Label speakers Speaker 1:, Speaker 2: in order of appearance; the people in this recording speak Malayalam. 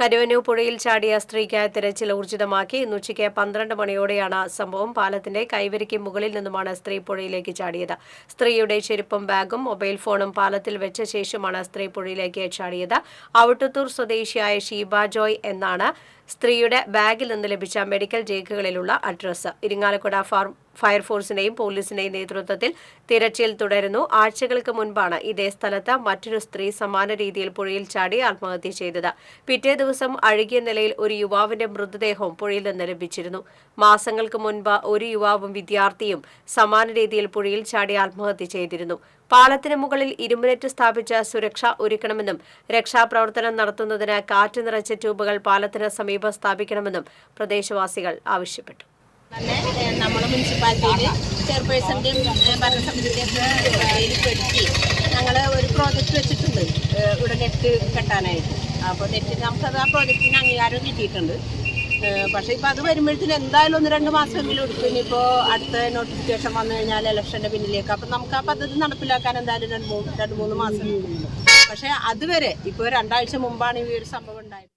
Speaker 1: കരുവന്നൂർ പുഴയിൽ ചാടിയ സ്ത്രീക്കായ തിരച്ചിൽ ഊർജിതമാക്കി ഇന്ന് ഉച്ചയ്ക്ക് പന്ത്രണ്ട് മണിയോടെയാണ് സംഭവം. പാലത്തിന്റെ കൈവരിക്ക് മുകളിൽ നിന്നുമാണ് സ്ത്രീ പുഴയിലേക്ക് ചാടിയത്. സ്ത്രീയുടെ ചെരുപ്പും ബാഗും മൊബൈൽ ഫോണും പാലത്തിൽ വെച്ച ശേഷമാണ് സ്ത്രീ പുഴയിലേക്ക് ചാടിയത്. ഔട്ടത്തൂർ സ്വദേശിയായ ഷീബ ജോയ് എന്നാണ് സ്ത്രീയുടെ ബാഗിൽ നിന്ന് ലഭിച്ച മെഡിക്കൽ രേഖകളിലുള്ള അഡ്രസ്സ്. ഇരിങ്ങാലക്കുട ഫാർ ഫയർഫോഴ്സിന്റെയും പോലീസിന്റെയും നേതൃത്വത്തിൽ തിരച്ചിൽ തുടരുന്നു. ആഴ്ചകൾക്ക് മുൻപാണ് ഇതേ സ്ഥലത്ത് മറ്റൊരു സ്ത്രീ സമാന രീതിയിൽ പുഴയിൽ ചാടി ആത്മഹത്യ ചെയ്തത്. പിറ്റേ ദിവസം അഴുകിയ നിലയിൽ ഒരു യുവാവിന്റെ മൃതദേഹവും പുഴയിൽ നിന്ന് ലഭിച്ചിരുന്നു. മാസങ്ങൾക്ക് മുൻപ് ഒരു യുവാവും വിദ്യാർത്ഥിയും സമാന രീതിയിൽ പുഴയിൽ ചാടി ആത്മഹത്യ ചെയ്തിരുന്നു. പാലത്തിന് മുകളിൽ ഇരുമ്പുനെറ്റ് സ്ഥാപിച്ച സുരക്ഷ ഒരുക്കണമെന്നും രക്ഷാപ്രവർത്തനം നടത്തുന്നതിന് കാറ്റ് നിറച്ച ട്യൂബുകൾ പാലത്തിന് സമീപം സ്ഥാപിക്കണമെന്നും പ്രദേശവാസികൾ ആവശ്യപ്പെട്ടു.
Speaker 2: തന്നെ നമ്മൾ മുനിസിപ്പാലിറ്റിയിൽ ചെയർപേഴ്സന്റെയും ഭരണസമിതിയുടെയൊക്കെ കയ്യിൽപ്പെടുത്തി ഞങ്ങൾ ഒരു പ്രോജക്റ്റ് വെച്ചിട്ടുണ്ട്. ഇവിടെ നെറ്റ് കെട്ടാനായിട്ട്. അപ്പോൾ നെറ്റ് നമുക്കത് ആ പ്രോജക്റ്റിന് അംഗീകാരം കിട്ടിയിട്ടുണ്ട്. പക്ഷേ ഇപ്പോൾ അത് വരുമ്പോഴത്തേന് എന്തായാലും ഒന്ന് രണ്ട് മാസമെങ്കിലും എടുക്കും. ഇനിയിപ്പോൾ അടുത്ത നോട്ടിഫിക്കേഷൻ വന്നു കഴിഞ്ഞാൽ ഇലക്ഷന്റെ പിന്നിലേക്ക്. അപ്പം നമുക്ക് ആ പദ്ധതി നടപ്പിലാക്കാൻ എന്തായാലും രണ്ട് മൂന്ന് രണ്ട് മൂന്ന് മാസം പക്ഷേ അതുവരെ ഇപ്പോൾ രണ്ടാഴ്ച മുമ്പാണ് ഈ ഒരു സംഭവം ഉണ്ടായത്.